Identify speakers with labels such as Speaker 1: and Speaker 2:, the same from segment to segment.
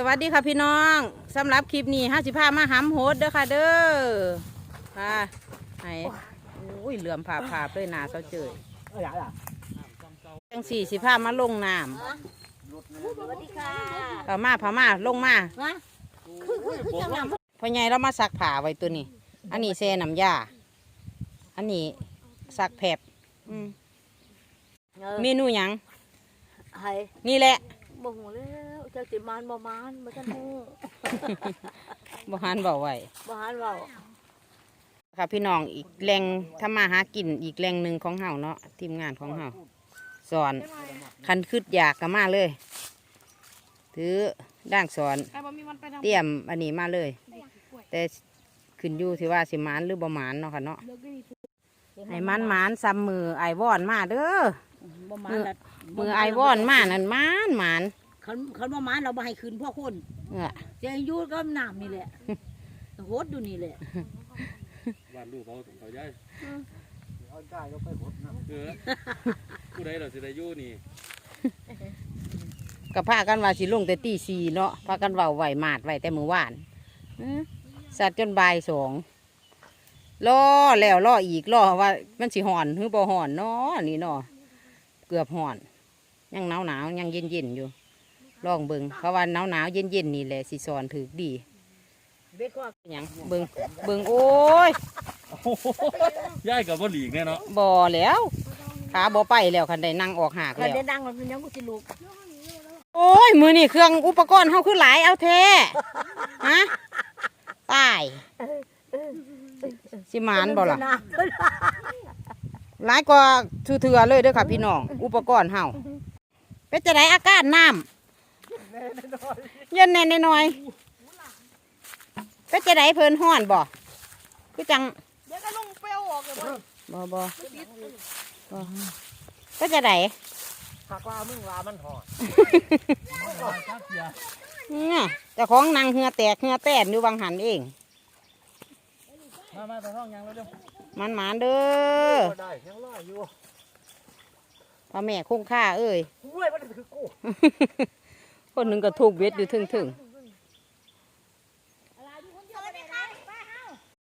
Speaker 1: สวัสดีค่ะพี่น้องสำหรับคลิปนี้ห้าสิบห้ามาหำโหดเด้อค่ะเด้อค่ะไหนโอ้ยเหลื่อมผ่าผ่าเลยหนาเสาเจย
Speaker 2: อะไรอะ
Speaker 1: จังสี่สิบห้ามาลงน้
Speaker 3: สวัสดีค่ะำ
Speaker 1: พามาพามาลงมา
Speaker 3: มาคือคือคือจังหวะ
Speaker 1: พ่อใหญ่เรามาซักผ้าไว้ตัวนี้ อันนี้แซ่น้ำยาอันนี้ซักแผบอืมเมนูหยัง
Speaker 3: ไห้
Speaker 1: นี่แหละ
Speaker 3: บ่หูแล้ว เจ้าสิมานบ่มานบ่ทันฮู้
Speaker 1: บ่หันเบาไว้
Speaker 3: บ่หานเว้า
Speaker 1: ค่ะพี่น้องอีกแหล่งทำมาหากินอีกแหล่งหนึ่งของเฮาเนาะทีมงานของเฮาสอนคันคืดอยากก็มาเลย ถือด่างสอน เตรียมอันนี้มาเลย แต่ขึ้นอยู่ที่ว่าสิหมานหรือบ่หมานเนาะค่ะเนาะให้มันหมานซ้ำมือไอวอนมาเด้อ
Speaker 3: บ่มา
Speaker 1: มือ
Speaker 3: แล้ว
Speaker 1: มือไอวอนมานั่นหมานหมาน
Speaker 3: คันคันบ่มานเราบ่ให้คืนพ่อคน
Speaker 1: เออ
Speaker 3: เจ้าอยู่ก็น้ำนี่แหละโหดอยู่นี่แหละ
Speaker 4: บ้านลูกเขาถึงเขาย้าย
Speaker 2: เอาได้ยกไปหมดนะ
Speaker 4: เออผู้ใดเราสิได้อยู่นี่
Speaker 1: กับพากันว่าสิลงแต่ตีสี่เนาะพากันเว้าไหวมาดไหวแต่มือวานอื้อสัตว์จนบ่ายสองรอแล้วรออีกรอว่า มันสิห่อนหรือบ่ห่อนเนาะนี่เนาะเกือบห่อน ยังหนาวหนาวๆยังเย็นเย็นๆอยู่ ลองเบิงเขาว่าหนาวหนาวๆเย็นเย็นๆนี่แหละสิสอนถือดี
Speaker 3: เบ็ดก็
Speaker 1: หยังเบิงเบิงโอ้ย
Speaker 4: ย้ายกับว่าหลีกแน่เนาะ
Speaker 1: บ่แล้วขาบ่ไปแล้วคันได้นั่งออกหาก
Speaker 3: คัน
Speaker 1: แล้ว
Speaker 3: ได้ดังมันเป็นหยังกูสิลูก
Speaker 1: โอ้ยมือนี่เครื่องอุปกรณ์เฮาคือหลายเอาแท้ฮะตายสิหมานบ่ล่ะ
Speaker 3: นะ
Speaker 1: หลายกว่าทือเถือๆเลยเด้อค่ะพี่น้องอุปกรณ์เฮาเป็นจะไดอากาศน้ำ เย็นแน่นหน่อยๆเป็นจะไดเพิ่นห้อนบ่คือจัง
Speaker 3: เดี๋ยวก็ลงไปเอาออกเลยบ่
Speaker 1: บ่บ่บ่เป็นจะได
Speaker 2: หากว่ามึงว่ามันหอด
Speaker 1: เนี่ยเจ้าของนางเหือแตกเหือแตนอยู่บางหันเอง
Speaker 2: มามาแต่ห้องยังแล้วเด้อ
Speaker 1: มันหมานเด้อ
Speaker 2: บ่ได้ยังรออยู่
Speaker 1: พ่อแม่คงค่าเอ้ย
Speaker 2: ห้วยมันคือกู
Speaker 1: คนหนึ่งก็ถูกเวทอยู่ถึงถึง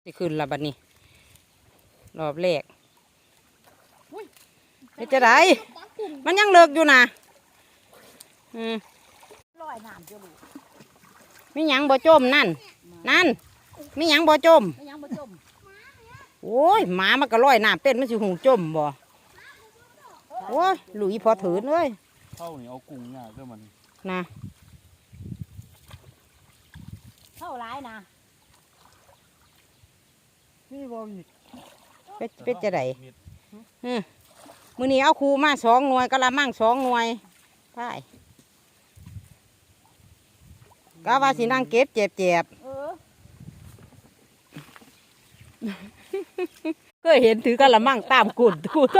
Speaker 1: สิขึ้นละบัดนี้ รอบแรกเฮ็ดจะได้มันยังเลิกอยู่นะอืม
Speaker 3: ลอยน้ำจะลูก
Speaker 1: มีหยังบ่จมนั่น นั่นมีหยังบ่จม
Speaker 3: ไม่ยังบ่จม
Speaker 1: โอ้ยหมามันก็ลอยน้ำเป็นมันสิหูจมบ่โอ้ยหลุยพอถือเลย
Speaker 4: เข้านี่เอากุ้งยากเด้มัน
Speaker 1: นะ
Speaker 3: เท่าหลายนะ
Speaker 2: นี่บ่มี
Speaker 1: เป็ดเป็ดจะไดอืมมือนี้เอาครูมาสองหน่วยกะละมั่งสองหน่วยไปก็ว่าสินั่งเก็บเจ็บเจ็บ
Speaker 3: เออ
Speaker 1: ๆเคยเห็นถือกะละมั่งตามกุดกูต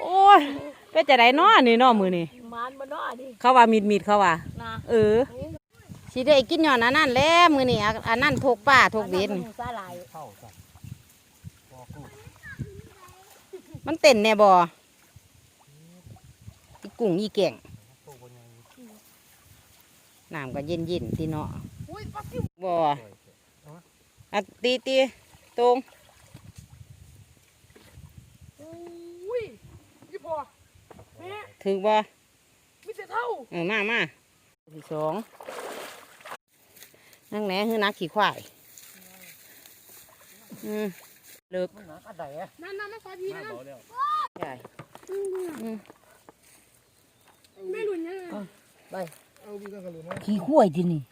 Speaker 1: โอ้ยเป็ดจะไดน้อนี่น้อมือนี่
Speaker 3: มานบ่เนาะดิ
Speaker 1: เขาว่ามีดมีดเขาว่า
Speaker 3: นะ
Speaker 1: เออสิได้กินย้อนอันนั้นแหล้วมือนี่อันนั้นทกป้าทกเบ็ดนี่
Speaker 3: สาหร่าย
Speaker 2: เข้าสัตว์บ่กู
Speaker 1: มันเต้นแน่บ่อีกุ้งอีแก่ง
Speaker 2: โตบ่ยัง
Speaker 1: น้ำก็เย็นเย็นๆทีเนาะบ่อะตีตีตรง
Speaker 5: อุ้ยยี่พอแม่
Speaker 1: ถือบ่
Speaker 5: มีแต่เท่า
Speaker 1: เออมามาที่สองนั่งแหนคือนักขี่ควายอืมเลิก
Speaker 2: มันหนักอันใดอะ
Speaker 5: นั่นนั่นนั่นสาธี
Speaker 4: มา
Speaker 5: นะ
Speaker 4: เบาแล้ว
Speaker 1: ใช่อืม
Speaker 5: ไม่หลุนยังไง
Speaker 2: เอาพี่กันกันเลยนะ
Speaker 3: ขี้ข้วยที่นี่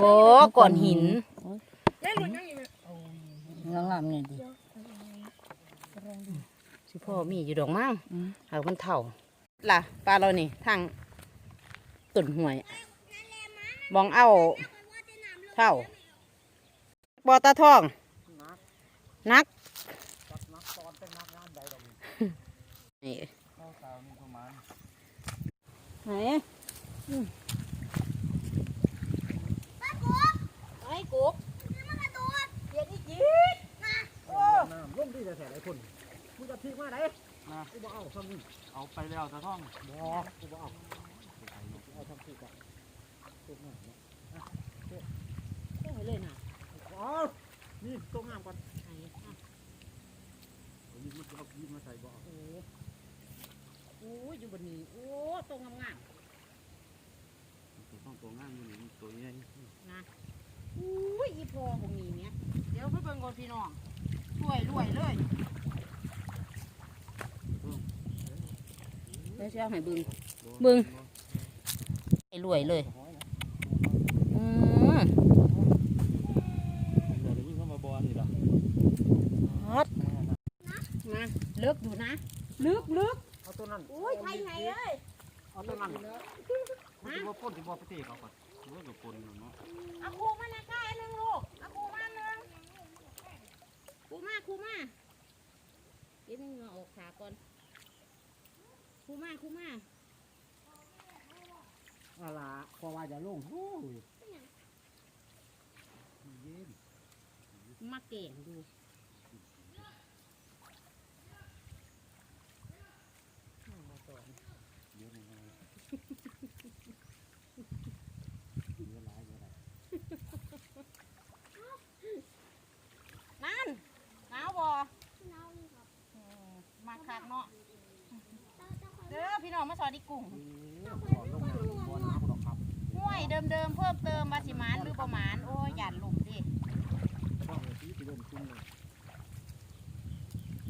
Speaker 1: บ่ก่อนหิน
Speaker 5: ไม่หลุนยังไง
Speaker 3: งามๆนี่ดิ
Speaker 1: สิพ่อมีอยู่ดอกมั้งหากมันเท่าล่ะปลาเรานี่ทาง ตุ่นห่วยบองเอาเท่าบอตาทอง นัก
Speaker 2: จับนักตอนเป็นนักงานใดดอก
Speaker 1: นี่
Speaker 4: เข้าตาวนี่ประมาณ
Speaker 1: ไหน
Speaker 3: ไอ้กุ๊กเย็นอีกจีด
Speaker 2: น้ำร่มดีแต่แท้หลายคนมึงจะทิ้าทำผิดอะตัวหนามเนาะ
Speaker 4: ยอ้าไเลยนะอ๋อนี่ตัวงา
Speaker 2: มก่อนไหนอะเอายิ้มมาเอาขี้มาใส่บ่
Speaker 1: โอ้โอ้ยอยู่บนนี้ โอ้ตัวงามงาม
Speaker 4: ต้องตัวงามอยู่นี่ตัวใหญ่
Speaker 1: นะอุ้ยอีพอของนี้เนี่ยเดี๋ยวเพื่อนก่อนพี่น้องรวยรวยเลยเดี๋ยวเช้าให้บึงบึง รวยเลยอืม
Speaker 4: เดี๋ยวนี้เข้ามาบอลนี่ล่ะ
Speaker 1: ฮอตมาเลิกอยู่นะลึกลึก
Speaker 2: เอาตัวนั้น
Speaker 3: อุ้ยไทยไงเอ้ย
Speaker 2: เอาตัวนั้นมันสิบ่พ่นสิบ่ไปเตะเขาก่อน
Speaker 4: รู้ว่ากับคนอยู่เนาะ
Speaker 1: เอาครูมานะก้าหนึ่งลูกเอาครูมาหนึ่งครูมาครูมาเดี๋ยวนึงเหงาออกขาก่อนครูมาครูมา
Speaker 2: เอาล่ะพอว่าจะลงโอ้ยเย็น
Speaker 1: มาเก่งดู
Speaker 2: เยอะหลายเยอะหลาย
Speaker 1: นั่นหนาวบ่อืมมาคักเนาะเด้อพี่น้องมาสวัสดีกุ้ง
Speaker 2: ขอลงมาบ่น้ำดอกครับ
Speaker 1: ห้วย เดิมเดิมๆเพิ่มเติมมาสิหมานหรือประมาณโอ้ยหยาดหลุมดิ
Speaker 2: บ่เลยสิสิเริ่มขึ้นเลย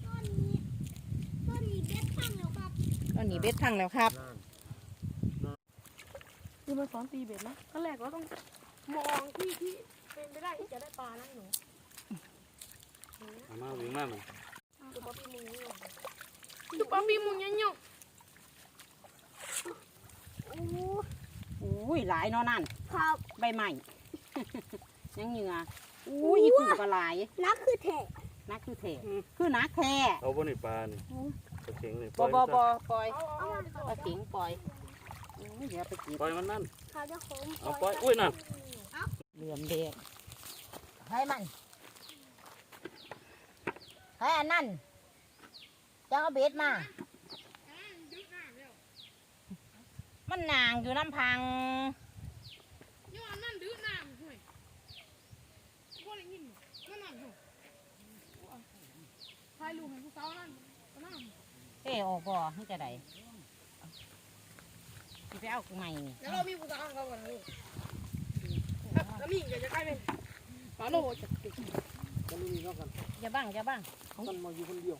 Speaker 3: ต้นนี้ต้นนี้เบ็ดพังแล้วครับ
Speaker 1: ตอนนี้เบ็ดพังแล้วครับ
Speaker 2: นั่น
Speaker 5: คือมันสอนตีเบ็ดนะขั้นแรกเราต้องมองที่ที่เป็นไปได้ที่จะได้ปลานะหนู
Speaker 4: เอามาวิ่งมาหน่อย
Speaker 5: ดูปลาปีมุงนี่ดูปลาปีมุงยังยัง
Speaker 1: อุ้ยหลายเนาะนั่น
Speaker 3: ครับ
Speaker 1: ใบใหม่ ยังเหงื่ออุ้ยอีกุ้งก็หลาย
Speaker 3: นักคือแถะ
Speaker 1: นักคือแท้คือนักแท้
Speaker 4: เอาบนในปลานี่ปลาเข็งนี่
Speaker 1: บอบอบอปล่อย
Speaker 5: เอาเอาเอา
Speaker 1: ปลาเข็งปล่อยอุ้ยเดี๋ยวไปกิน
Speaker 4: ปล่อยมันนั่น
Speaker 3: เขาจะขม
Speaker 4: เอาปล่อยอุ้ยน่ะ
Speaker 1: เหลื่อมแดง
Speaker 3: ให้มันให้อันนั้นจะเอาเบ็ดมา
Speaker 1: มันนางอยู่น้ำพัง
Speaker 5: ย้อนนั่นดื้อน้ำห่วยบ่ได้ยินนั่นนั่นห่วยถ่ายรูปให้ผู้สาวนั่นก็น้ำ
Speaker 1: เอ้ออกบ่ให้จะได้สิไปเอาใหม่นี่
Speaker 5: แล้วเรามีผู้สาวของเขาก่อนนะลูกแล้วมีอยากจะใกล้เป็นปลาโลจะติด
Speaker 2: จะลุยเนาะกัน
Speaker 1: อย่าบ้างอย่าบ้าง
Speaker 2: กันมาอยู่คนเดียว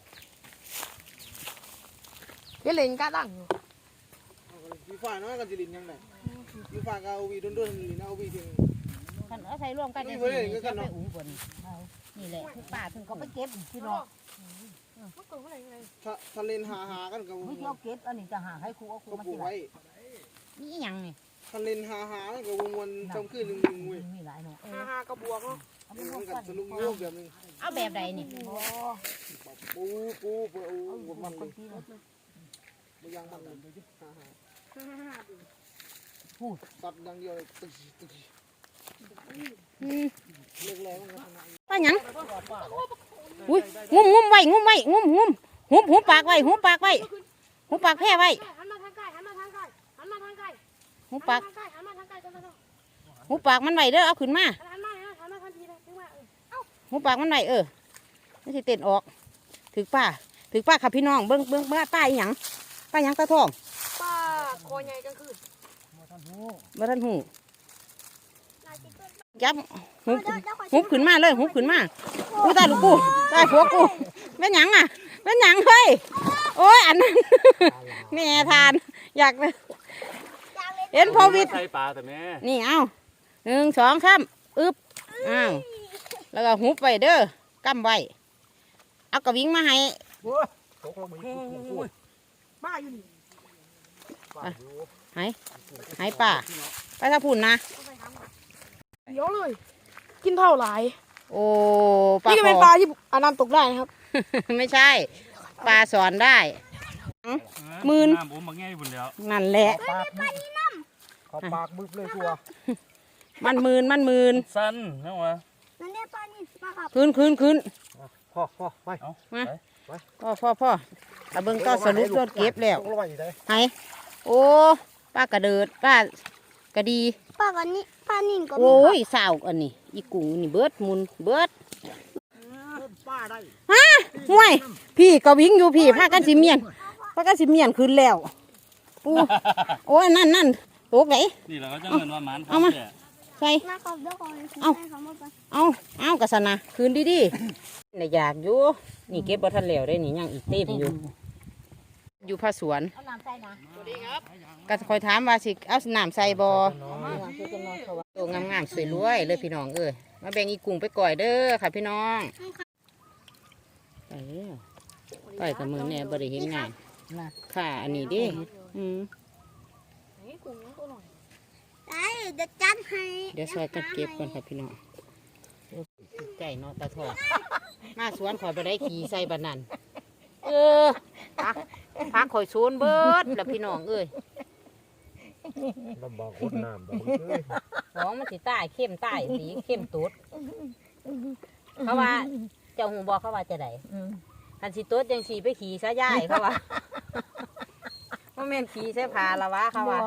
Speaker 5: เดี๋ยวเล่นกล้าตั้งอยู่
Speaker 2: เอากันฟีฟ่าเนาะกันสิลินยังไงฟีฟ่าก็เอาวีโดนๆลินเอาวีถึง
Speaker 1: คันเอาใส่ร่วมกันจะ
Speaker 2: อุ้ย
Speaker 1: สิ
Speaker 2: เว้ย
Speaker 1: จะ
Speaker 2: กัน
Speaker 1: ไป
Speaker 2: เนาะ
Speaker 1: อุ้งบนเอานี่แหละทุกป่าถึงเขาไปเก็บพี่น้อง
Speaker 5: เมื่อก่อนเมื่อไหร่ไง
Speaker 2: ถ้าถ้าเล่นหาหากันก็
Speaker 1: ไม่เที่ยวเก็บอันนี้จะหาให้ครูเอาครู
Speaker 2: ก็
Speaker 1: มา
Speaker 2: ปลู
Speaker 1: ที
Speaker 2: ก
Speaker 1: หลัง
Speaker 2: ไว้
Speaker 1: นี่อิหยังนี่
Speaker 2: ถ้าเล่นหาหากันก็วงวนจำขึ้นหนึ่งหนึ่งเว้ย
Speaker 1: มีหลายเนาะเอ
Speaker 5: ฮา
Speaker 1: อ
Speaker 5: ฮากระบวกเนาะ
Speaker 1: เอา
Speaker 2: เอ
Speaker 1: ไป
Speaker 2: อ
Speaker 1: รว
Speaker 2: มั
Speaker 1: ม
Speaker 2: นกั
Speaker 1: กัน
Speaker 2: สรุปรูปแบบนึง
Speaker 1: เอาแบบใดนี่
Speaker 2: ปูปูปูเอาบนมันเลยบ่ยังมันเลยหาหา
Speaker 5: ฮ่าฮ่าฮ่า
Speaker 2: ตัดอย่างเดียวเลยตึกตึก
Speaker 1: อืม
Speaker 2: เลิกแล้วมันก็ชนะ
Speaker 1: ป้าหยังอุ้ยงุ้มงุ้มไว้งุ้มไว้งุ้มงุ้มหุบหุบปากไว้หุบปากไว้หุบปากแพร่ไว้
Speaker 5: หันมาทางใกล้หันมาทางใกล้หันมาทางใกล้
Speaker 1: หุบปาก
Speaker 5: หันมาทางใกล้หันมาทางใกล้กันแล้ว
Speaker 1: หุบปากมันไว้เด้อเอาขึ้นมา
Speaker 5: หันมาหันมาทันทีเลยถึงว่าเออ
Speaker 1: หุบปากมันไว้เออไม่ใช่เต้นออก ถือป้าถือป้าค่ะพี่น้องเบิ้งเบิ้งเบิ้งป้าอีหยังป้าหยังตาทอง
Speaker 5: ป้า คอใหญ่กลางคืน
Speaker 2: มาทันหู
Speaker 1: บ่ทันหู
Speaker 3: ลายจิ๊กเกอร์
Speaker 1: จับหุบ
Speaker 3: เดี๋ยวเดี๋ยวขอ
Speaker 1: หุบขึ้นมาเลยหุบขึ้นมากูตายลูกกูตายผัวกูเป็นหยังอะเป็นหยังเฮ้ยโอ้ยอันนั้นแม่ทาน อยากเลย
Speaker 3: ยางเล็ก
Speaker 1: เห็นพอวิทย์
Speaker 4: ใส่ปลาแต่แม่
Speaker 1: นี่เอาหนึ่งสองข้ามอึบอ้าวแล้วก็หุบไปเด้อกำไว้เอากระวิ่งมาให้
Speaker 2: โอ้ยต กลงไปอีกโอ้ย
Speaker 5: บ้าอยู่นี่
Speaker 2: ป่าอยู่
Speaker 1: ให้ป่าไปถ้าพุ่นนะ
Speaker 5: เดี๋ยวเลย กินเท่าไหร่
Speaker 1: โอ้ปลา
Speaker 5: นี่ก็
Speaker 1: ค
Speaker 5: เป็น
Speaker 1: อ
Speaker 5: ปลาที่อาน้ำตกได้นะครับ
Speaker 1: ไม่ใช่ ปลาสอนได้หมื่น
Speaker 4: น้ำผมมาง่ายบุญแล้ว
Speaker 1: นั่นแหละ
Speaker 2: ปากมึกขอปากมึกเลยชัว
Speaker 1: มันมืนมันมืน
Speaker 4: สั้นนะวะ
Speaker 3: นั่นเนี่ยปลานี่ปลาครับ
Speaker 1: คืนคืนคืน
Speaker 2: พอพอไป
Speaker 4: เอา
Speaker 1: มา
Speaker 4: ไป
Speaker 1: พ่อพ่อพ่อตะเบิงก็สรุปยอดเก็บแล้ว
Speaker 2: ตกลงไปอยู่ได้
Speaker 1: ไห โอ้ป้ากระเดิดป้ากระดี
Speaker 3: ปลากันนี้ปลานิ่งก็มี
Speaker 1: โอ้
Speaker 3: ครับ
Speaker 1: ยสาวอันนี้อีกุ้งนี่เบิดมุนเบิด
Speaker 2: ป้าได้
Speaker 1: ฮะห่วย พี่ก็วิ่งอยู่พี่พากันสิเมียนพากันสิเมียนขึ้นแล้วปูโอ้ยนั่นนั่นตกไหน
Speaker 4: นี่เราก็จะเงินว่าหมัน
Speaker 1: เอามา
Speaker 4: เนี่ย
Speaker 1: ใส่
Speaker 3: มากับเจ้าของ
Speaker 1: เอาเอาเอากระสนะคืนดีดีๆน่ะอยากอยู่นี่เก็บบ่ทันแล้วได้นี่ยังอีกเต็มอยู่ อยู่ภาสวน
Speaker 3: เอาน้ำใส่นะ
Speaker 1: ก็คอยถามว่าสิเอาน้ำใส่บ่ตัวงามๆสวยรวยเลยพี่น้องเอ้ยมาแบ่งอีกุ้งไปก่อยเด้อค่ะพี่น้องไปแล้วไปกับมือแน่บ่ได้เห็นงานค่ะ อันนี้เดิอืม
Speaker 3: นี่กุ้งยังตัวหน่อยได้เดี๋ยวจัดให้
Speaker 1: เดี๋ยวซอยกันเก็บก่อนค่ะพี่น้องใจเนาะตาทอดมาสวนข่อยไปได้ขี่ใส่บันนันเออ พักพักข่อยสวนเบิดแล้วพี่น้องเอ้ย
Speaker 2: ลำบากคนน้ำดอกเอ้ย
Speaker 1: ของมันสิใต้เข้มใต้สีเข้มตุดเขาว่าเจ้าหูบอกเขาว่าจะไดคันสิตุดยังสีไปขี่ซะย่ายเขาว่าว่าแม่นขี่ใส่พาละวะเขาว่า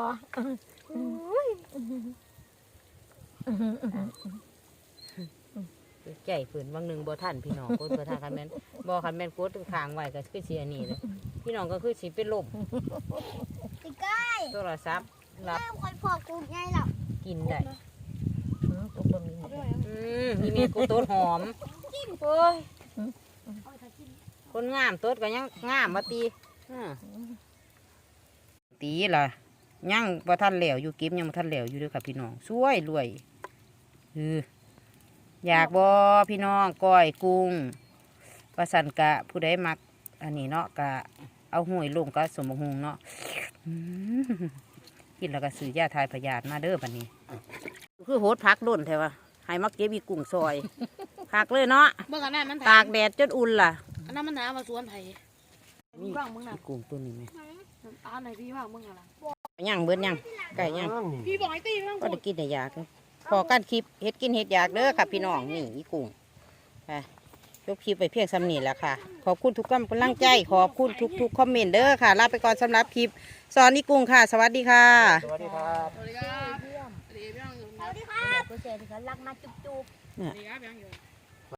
Speaker 1: ใจฝืนบางหนึ่งบ่ท่านพี่น้องกดบ่ท่านคันแม่นบ่คันแม่นกดค้างไว้ก็คือสิอันนี้เลยพี่น้องก็คือสิเป็นลม
Speaker 3: ตีใกล้
Speaker 1: โทรศัพท์รับ
Speaker 3: แม่คนพอกุ้งไงหรอ
Speaker 1: กินได้อืมมีเมียกูตัวหอมโอ้ยคนงามตัวก็ยังงามมาตีอ่าตีล่ะยังบ่ทันแล้วอยู่เก็บยังบ่ทันแล้วอยู่เด้วยค่ะพี่น้องสวยรวยเออ อยากบ่พี่น้องก้อยกุ้งประสันกะผู้ใดมัก อันนี้เนาะกะเอาห้วยลงกะสมบงเนาะอืมกินแล้วก็ซื้อยาทายพยาธิมาเด้อบัดนี้ คือโหดพักโดนแท้วะให้มาเก็บอีกุ้งซอยพักเลยเนาะ
Speaker 5: เมื่อกันนั้นมัน
Speaker 1: ตากแดดจนอุ่นล่ะ
Speaker 5: อันนั้นมันหนามาสวนไผ่
Speaker 1: นี่
Speaker 5: ว่างมึงน่ะ
Speaker 1: อีกุ้งตัวนี้ไหม
Speaker 5: อ่านไหนพี่ว่างมึงอะไร
Speaker 1: ย่างเบิดย่างไก่ย่าง
Speaker 5: พี่บอกให้ตีไม่ต้อง
Speaker 1: ก็ได้กินได้ยากเด้อ พอกันคลิปเฮ็ดกินเฮ็ดอยากเด้อค่ะพี่น้องนี่อีกุ้งค่ะยกคลิปไปเพียงสำนีแหล้วค่ะ ขอบคุณทุกกำลังใจ ขอบคุณทุกทุกๆคอมเมนต์เด้อค่ะลาไปก่อนสำหรับคลิปสอนอีกุ้งค่ะ สวัสดีค่ะ
Speaker 2: สวัสดีครับ
Speaker 5: สวัสดีครับสวัสดีพี่น้องอยู่
Speaker 3: สวัสดีครับผู้ชายที่เขารักมาจุ๊บ
Speaker 5: สวัสดีครับพี่น้องอยู่